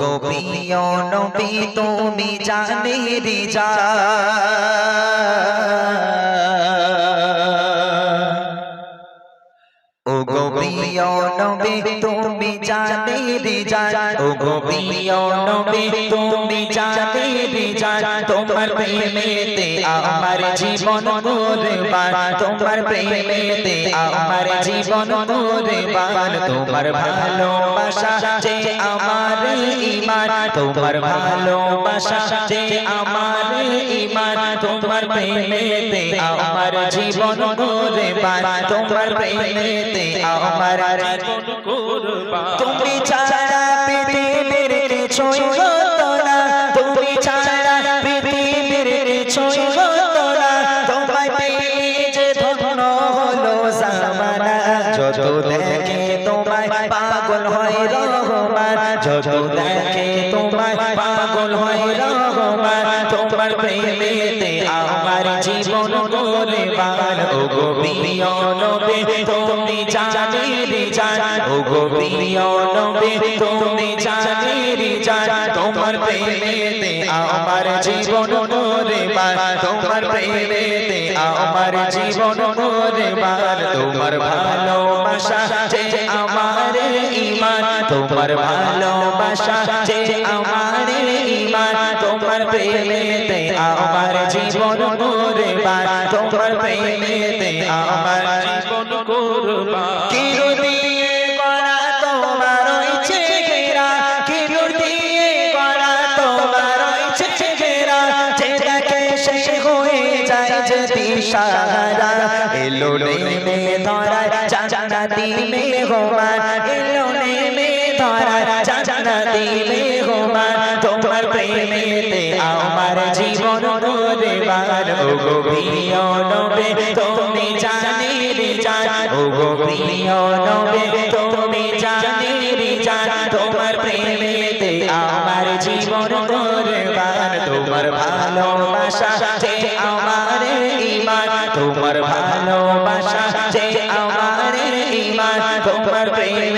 গো প্রিয় নবী তুমি জানি যা। ও গো প্রিয় নবী তুমি জানের যা ও প্রিয় নবী তুমি জানের যা তোমার প্রেমেতে আমার জীবন কুরবান তোমার তোমার ভালোবাসা যে আমার ঈমান তোমার ভালোবাসা যে আমার ঈমান তোমার প্রেমেতে আমার জীবন কুরবান তোমার প্রেমেতে আমার জীবন কুরবান তুমি ছাড়া পৃথিবীর কিছুই হতো না। তুমি ছাড়া পৃথিবীর কিছুই হতো না। তোমায় পেয়ে যে ধন্য হলো জামানা। যত দেখে তোমায় পাগল হয় রহমান যত আমার জীবন কুরবান ও গো প্রিয় নবী, তুমি জানের জান ও গো প্রিয় নবী, তুমি জানের জান তোমার প্রেমেতে আমার জীবন কুরবান তোমার প্রেমেতে আমার জীবন কুরবান তোমার ভালোবাসা যে আমার ঈমান তোমার ভালোবাসা যে আমার ঈমান তোমার প্রেমেতে আমার জীবন কুরবান তোমার প্রেমেতে আমার জীবন কুরবান কিরু দিয়ে গড়া তোমার রয়েছে ঘেরা কিরু দিয়ে গড়া তোমার রয়েছে ঘেরা যে শেষ হয়ে যায় যে দিশারা এলো নেমে ধরা জান্নাতি মেহমান এলো নেমে ধরা জান্নাতি মেহমান। তোমার প্রেমেতে আমার জীবন কুরবান ও গো প্রিয় নবে, তুমি জানির জান ও গো প্রিয় নবে, তুমি জানির জান তোমার প্রেমেতে আমার জীবন কুরবান তোমার ভালোবাসা যে আমার ঈমান। তোমার ভালোবাসা যে আমার ঈমান। তোমার প্রেমেতে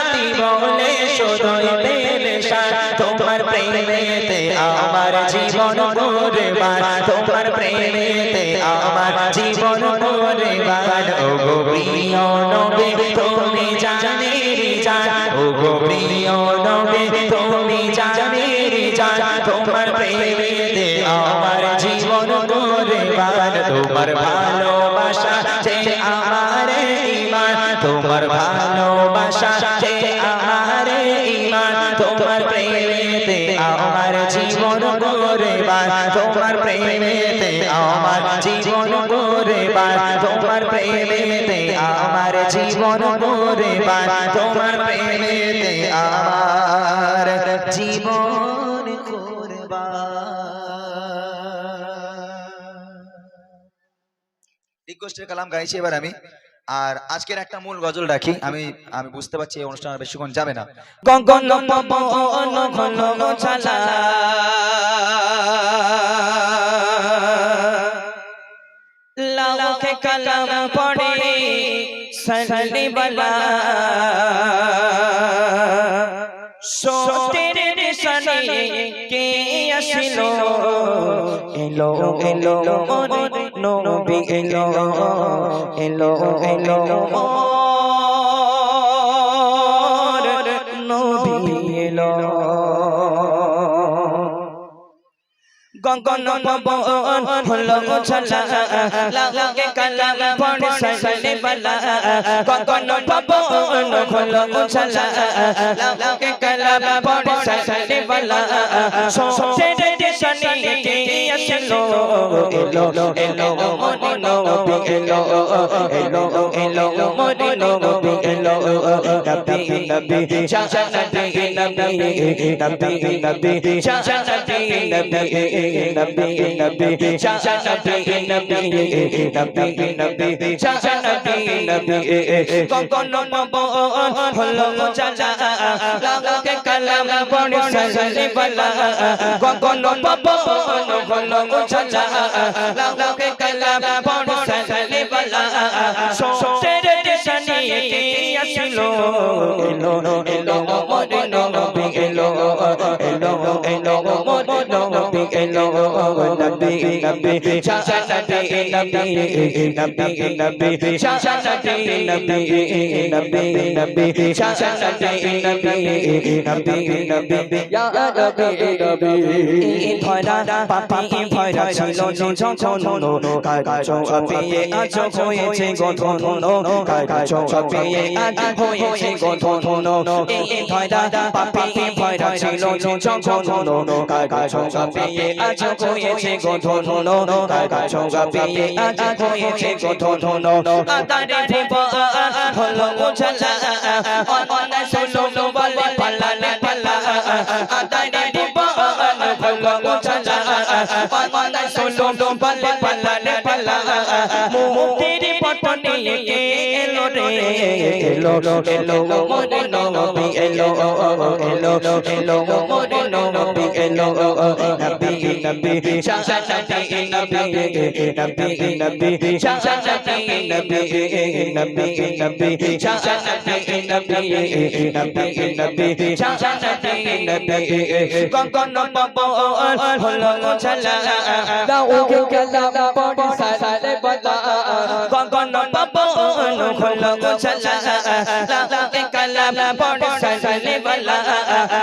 জীবন কুরবান তোমার প্রেমেতে আমার জীবন কুরবান ও গো প্রিয় নবী, তুমি জানের জান। ও গো প্রিয় নবী, তুমি জানের জান। তোমার প্রেমেতে আমার জীবন কুরবান তোমার ভালোবাসা যে আমার ঈমান তোমার ভালোবাসা যে আমার ঈমান তোমার প্রেমেতে আমার তোমার প্রেমেতে আমার জীবন কুরবান তোমার প্রেমেতে আমার জীবন কুরবান তোমার প্রেমেতে আমার জীবন রিকোয়েস্টের কালাম গাইছি এবার আমি। আর আজকের একটা মূল গজল রাখি আমি আমি বুঝতে পারছি এই অনুষ্ঠান আর বেশিক্ষণ যাবে না কলম পড়ে সলি বলা সোতের কে আসিল। এলো এলো মন নবী এলো এলো এলো গগন পবন হলো ছলা লাগে কালাম পড়ে সলে বলা। গগন পবন হলো ছলা লাগে কালাম সনি কে আসলো এলো এলো মন নবী এলো এলো এলো মোরে নবী এলো নবী নবী শাহ নবী নবী নবী নবী শাহ নবী নবী নবী নবী শাহ নবী নবী নবী নবী শাহ নবী নবী কখন পাবো হলো চাচা লাগাকে কালাম পড়ে সাজলে বালা। গগন পবন গল চাচা লাগাকে কালাম পড়ে সাজলে বালা। সোতের দিশানি কি আসিলো। এলো এলো মোরে নবী, এলো। এলো এলো মোরে নবী এলো নবী নবী চাচা নবী নবী নবী নবী চাচা নবী নবী নবী নবী চাচা নবী নবী নবী নবী ইয়া নবী নবী ধরা পাপি ভরা ছিল যখন কাজ পেয়ে আজ হয়েছে গঠন কাজ পেয়ে আজ হয়েছে গঠন এই ধরা পাপি ভরা ছিল যখন কাজ পেয়ে আজ হয়েছে গঠন কাজ পেয়ে আজ হয়েছে গঠন আদারে ভেবা হলো বোঝালা অননা শুনো বলে পালালে পালা আদারে ভেবা হলো বোঝালা অননা শুনো বলে পালালে পালা মুক্তির পটনে কে রে এলো এলো মোরে নবী এলো এলো এলো মোরে নবী এলো নবী নবী শাহ নবী নবী নবী শাহ নবী নবী নবী শাহ নবী নবী নবী শাহ নবী কখন পাবো হলো ছালা দাউকে কালাম পড়ে সাজলে বালা কখন পাবো হলো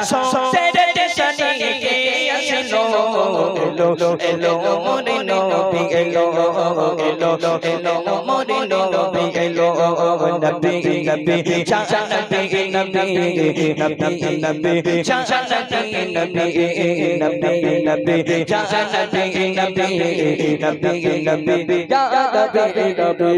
আসিলো এলো এলো মোরে নবী এলো এলো এলো মোরে নবী এলো নবী নবী শাহ নবী নবী নবী নবী শাহ নবী নবী নবী নবী শাহ নবী নবী নবী নবী ইয়া নবী নবী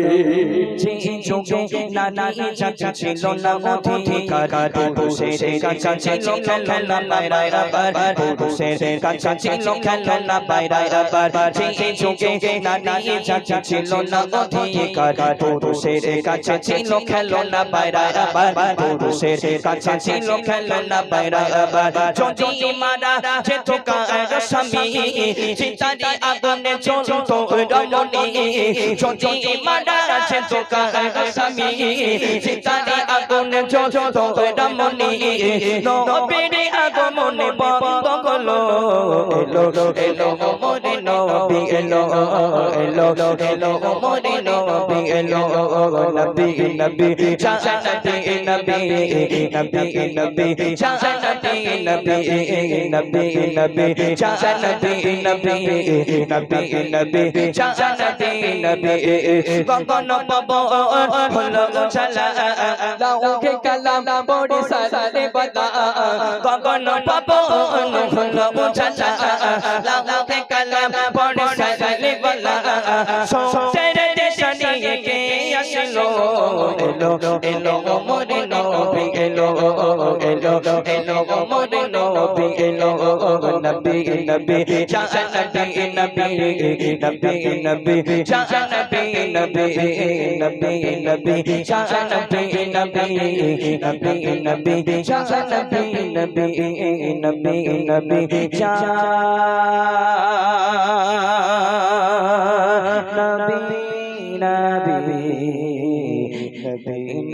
যে যুগে নানি চাচা ছিল না অধিকার পুরুষের কাছে ছিল খেলা বাইরে আবার পুরুষের কাছে ছিল খেলা বাইরে আবার যে যুগে নানি চাচা ছিল না অধিকার পুরুষের কাছে ছিল খেলনা বাইরে আবার পুরুষের কাছে ছিল খেলনা বাইরে আবার যদি মারা যেত কার স্বামী চিতারি আগুনে চলতো রমণী যদি মারা যেত কার স্বামী চিতারি আগুনে চলতো রমণী নবীর আগমনে বন্ধ হলো এলো এলো মোরে নবী এলো এলো এলো মোরে নবী এলো নবী নবী শাহ নবী নবী নবী শাহ নবী নবী নবী শাহ নবী নবী নবী শাহ নবী কখন পাবো হলো ছালা দাউকে কালাম পড়ে সাজলে বালা কখন পাবো হলো ছালা লাগাতে কালাম পড়ে সাজালে বলা। এলো এলো মোরে নবী এলো এলো এলো মোরে নবী এলো নবী নবী শাহ নবী নবী নবী নবী শাহ নবী নবী নবী নবী শাহ নবী নবী নবী নবী শাহ নবী নবী নবী নবী শাহ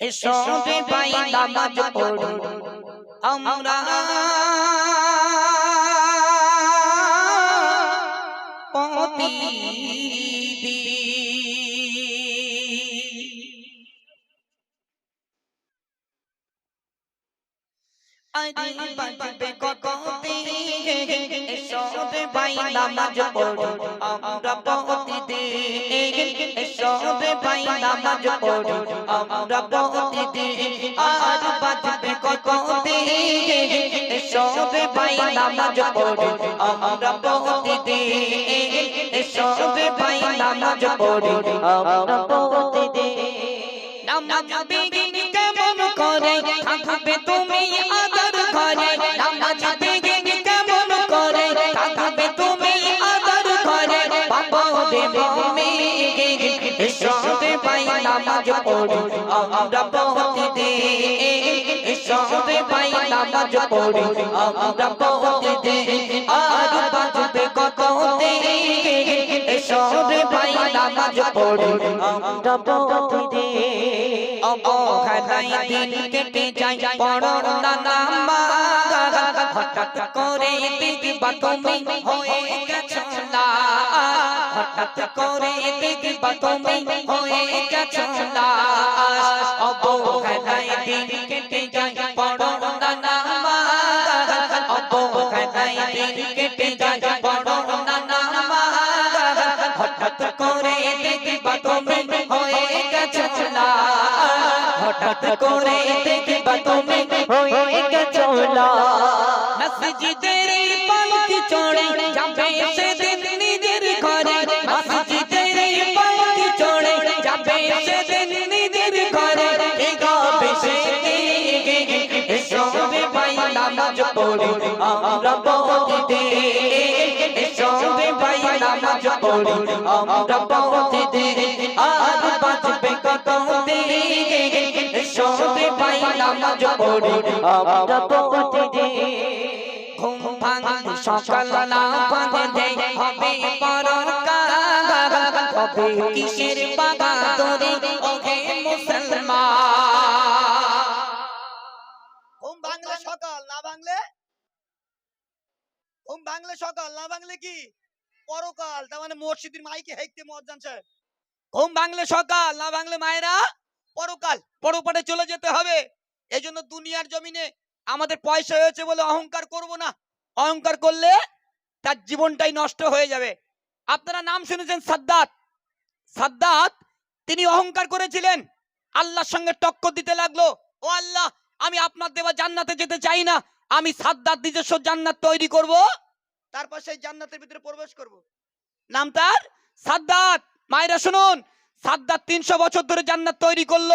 এসো রে ভাই নামাজ পড়ি। আমরা পতি আরে বাজবে কত রে ভাই নামাজ পড়ো। আমরা প্রতিদিন ভাই নামাজ পড়ো। আমরা নামাজ পড়ো। আমরা ভাই নামাজ পড়ো। আমরা নামাজ কেমন করে? থাকবে তুমি আদর ঘরে নামাজ বাবা রে মমি এসো নামাজ পড়ি। আমরা প্রতিদিন এসো রে ভাই নামাজ পড়ি। আমরা প্রতিদিন আর বাজবে কত দিন এসো রে নামাজ পড়ি। আমরা প্রতিদিন অবহেলায় দিন কেটে যায় পড়র না নামাজ হঠাৎ করে দেখবা তুমি হয়ে গেছো। লাশ হঠাৎ করে দেখবা তুমি হয়ে গেছো লাশ অবহেলায় দিন কেটে যায় পড়র না নামাজ অবহেলায় দিন কেটে যায় পড়র না নামাজ হঠাৎ করে দেখবা তুমি হয়ে গেছো লাশ হঠাৎ করে দেখবা তুমি হয়ে গেছো মসজিদের পালকি চড়ে নামাজ পড়ি আমরা প্রতিদিন এসো ভাই নামাজ পড়ি আমরা প্রতিদিন আর বাজবে কত দিন ভাই নামাজ পড়ি আমরা প্রতিদিন ঘুম ভাঙে, সকাল না ভাঙে, হবে পরকাল হবে কিসের বাগাদরি, ওহে মুসলমান? ভাঙলে সকাল, না কি? পরকাল, তার মানে মসজিদের মাইকে ঘুম ভাঙলে সকাল, না মায়েরা? পরকাল চলে যেতে হবে। দুনিয়ার জমিনে আমাদের পয়সা হয়েছে বলে অহংকার করব না। অহংকার করলে তার জীবনটাই নষ্ট হয়ে যাবে। আপনারা নাম শুনেছেন সাদ্দাত? সাদ্দাত, তিনি অহংকার করেছিলেন। আল্লাহর সঙ্গে টক্কর দিতে লাগল। ও আল্লাহ, আমি আপনার দেওয়া জান্নাতে যেতে চাই না। আমি সাদ্দাত নিজস্ব জান্নাত তৈরি করব। তারপর সেই জান্নাতের ভিতরে প্রবেশ করব। নাম তার? সাদ্দাত। মায়েরা, শুনুন। সাদ্দাত তিনশো বছর ধরে জান্নাত তৈরি করল।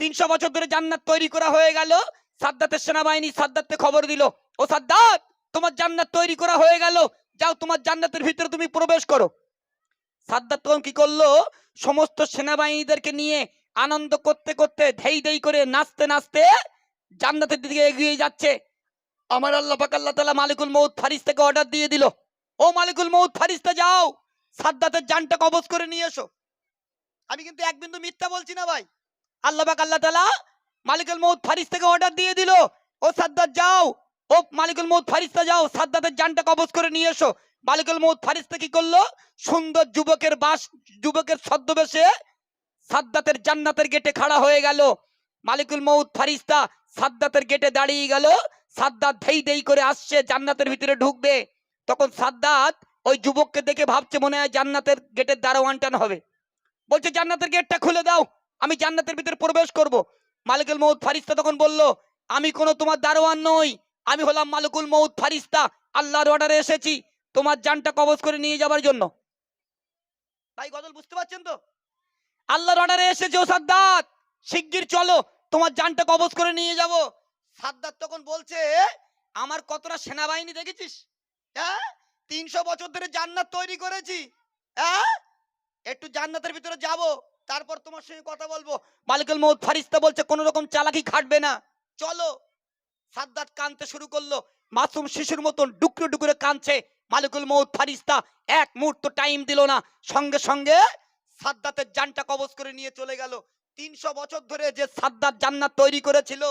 তিনশো বছর ধরে জান্নাত তৈরি করা হয়ে গেল। সাদ্দাতের সেনাবাহিনী সাদ্দাতকে খবর দিল। ও সাদ্দাত, তোমার জান্নাত তৈরি করা হয়ে গেল। যাও, তোমার জান্নাতের ভিতরে তুমি প্রবেশ করো। সাদ্দাত তখন কি করল? সমস্ত সেনাবাহিনীদেরকে নিয়ে আনন্দ করতে করতে ধেই ধেই করে নাচতে নাচতে জান্নাতের দিকে এগিয়ে যাচ্ছে। আমার আল্লাহ পাক আল্লাহ তাআলা মালিকুল মউত ফারিস্তাকে অর্ডার দিয়ে দিল। ও মালিকুল মউত ফারিস্তা, যাও। সাদ্দাতের জানটা কবজ করে নিয়ে এসো। আমি কিন্তু এক বিন্দু মিথ্যা বলছি না ভাই। আল্লাহ পাক আল্লাহ তাআলা মালিকুল মউত ফারিস্তাকে অর্ডার দিয়ে দিল। ও সাদ্দাত, যাও। ও মালিকুল মউত ফারিস্তা, যাও। সাদ্দাতের জানটা কবজ করে নিয়ে এসো। মালিকুল মউত ফারিস্তা কি করল? সুন্দর যুবকের বাস, যুবকের ছদ্মবেশে সাদ্দাতের জান্নাতের গেটে খাড়া হয়ে গেল। মালিকুল মউত ফারিস্তা সাদ্দাতের গেটে দাঁড়িয়ে গেল। সাদ্দাত ধেই ধেই করে আসছে, জান্নাতের ভিতরে ঢুকবে। তখন সাদ্দাত ওই যুবককে দেখে ভাবছে মনে হয় জান্নাতের গেটের দারোয়ানটান হবে। বলছে, জান্নাতের গেটটা খুলে দাও, আমি জান্নাতের ভিতরে প্রবেশ করব। মালিকুল মউত ফারিস্তা তখন বলল, আমি কোনো তোমার দারোয়ান নই, আমি হলাম মালিকুল মউত ফারিস্তা, আল্লাহর অর্ডারে এসেছি, তোমার জানটা কবজ করে নিয়ে যাবার জন্য। তাই গজল বুঝতে পারছেন তো? আল্লাহর অর্ডারে এসেছে ও সাদ্দাত, শিগগির চলো, তোমার জানটা কবজ করে নিয়ে যাব। সাদ্দাত তখন বলছে, আমার কতটা সেনাবাহিনী দেখেছিস? তিনশো বছর ধরে জান্নাত তৈরি করেছি। একটু জান্নাতের ভিতরে যাব, তারপর তোমার সঙ্গে কথা বলব। মালিকুল মৌত ফারিস্তা বলছে, কোনো রকম চালাকি খাটবে না। চলো। সাদ্দাত কানতে শুরু করল। মাসুম শিশুর মতন ডুকরে ডুকরে কানছে মালিকুল মৌত ফারিস্তা এক মুহূর্ত টাইম দিল না। সঙ্গে সঙ্গে সাদ্দাতের জানটা কবজ করে নিয়ে চলে গেল। তিনশো বছর ধরে যে সাদ্দাত জান্নাত তৈরি করেছিল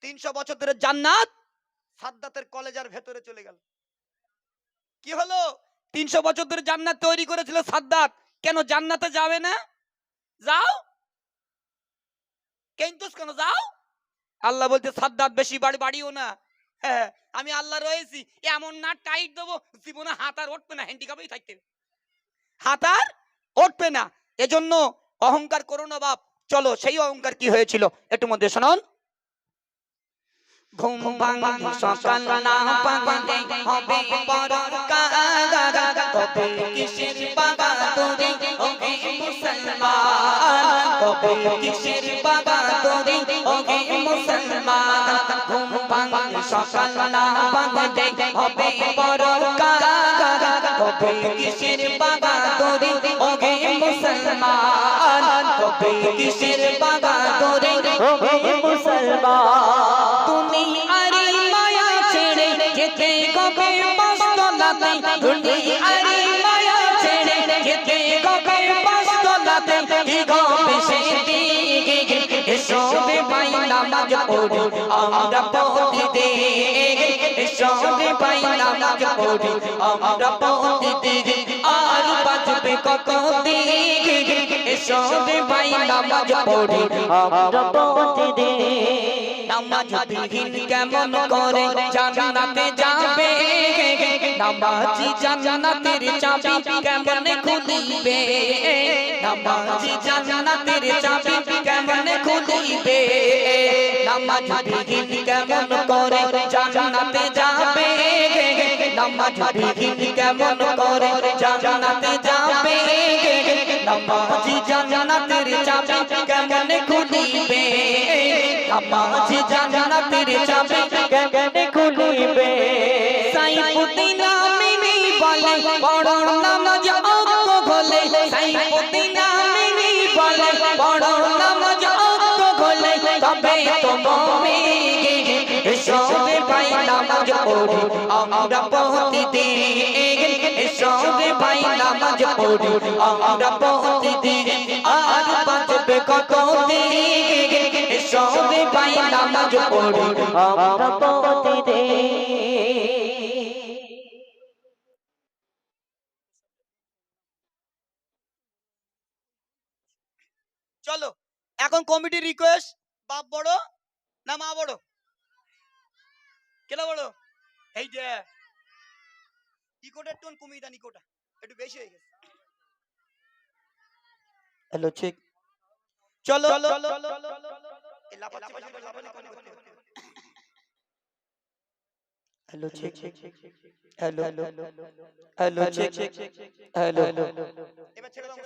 তিনশো বছর ধরে জান্নাত, সাদ্দাতের কলেজার ভেতরে চলে গেল। কি হলো? তিনশো বছর ধরে জান্নাত তৈরি করেছিল সাদ্দাত। কেন জান্নাতে যাবে না? যাও। কিন্তু কেন যাও? আল্লাহ বলতে সাদ্দাত, বেশি বাড়ি বাড়িও না। হ্যাঁ আমি আল্লাহ রয়েছি। এমন না, টাইট দেবো। জীবনে হাত আর উঠবে না হ্যান্ডিকাপেই থাকতে। হাত আর উঠবে না। এজন্য অহংকার করো না বাপ। চলো, সেই অহংকার কি হয়েছিল? একটু মধ্যে শোনান। ঘুম ভাঙি সকাল না পাগলে হবে পরকাল তবে কিসের বাগাদুরি ওহে মুসলমান। তবে কিসের বাগাদুরি ওহে মুসলমান। ঘুম ভাঙি সকাল না পাগলে হবে পরকাল তবে কিসের বাগাদুরি ওহে মুসলমান। তবে কিসের বাগাদুরি ওহে মুসলমান। পাঁচতলাতে কি গবে সে দিকে এসবে পাই নামাজ পড়ি, আমরা পড়ি দে এসবে পাই নামাজ পড়ি, আমরা পড়ি দে আর বাজবে কত দিকে এসবে পাই নামাজ পড়ি, আমরা পড়ি দে নামাজ বিহীন কেমন করে জান্নাতে যাবে? নামাজি জান্নাতের চাবি কেমন খুলিবে? নামাজি জান্নাতের চাবি কেমন খুলিবে? নামাজ বিহীন কেমন করে জান্নাতে যাবে? নামাজ বিহীন কেমন করে জান্নাতে যাবে? নামাজি জান্নাতের চাবি কেমন খুলিবে? নামাজি জান্নাতের চাবি কেমন খুলিবে? সাইফুদ্দিন আমিনি বলে বড় নামাজ অক্ত ঘোলে, সাইফুদ্দিন আমিনি বলে বড় নামাজ অক্ত ঘোলে, তবে তো মুমিন এসবে পাই নামাজ পড়ি আমরা পৌঁতি দে এসবে পাই নামাজ পড়ি আমরা পৌঁতি দে আর বাঁচবে পড়ি আমরা পৌঁতি দে চলো এখন কমিটির রিকোয়েস্ট বাপ বড় না মা বড়? কেলা বড়? এই যে ইকোটার টোন কমিয়ে দেন ইকোটা একটু বেশি হয়ে গেছে। হ্যালো ঠিক চলো কোনো করতে হবে। Hello check hello hello check hello এবার ছেড়ে দাও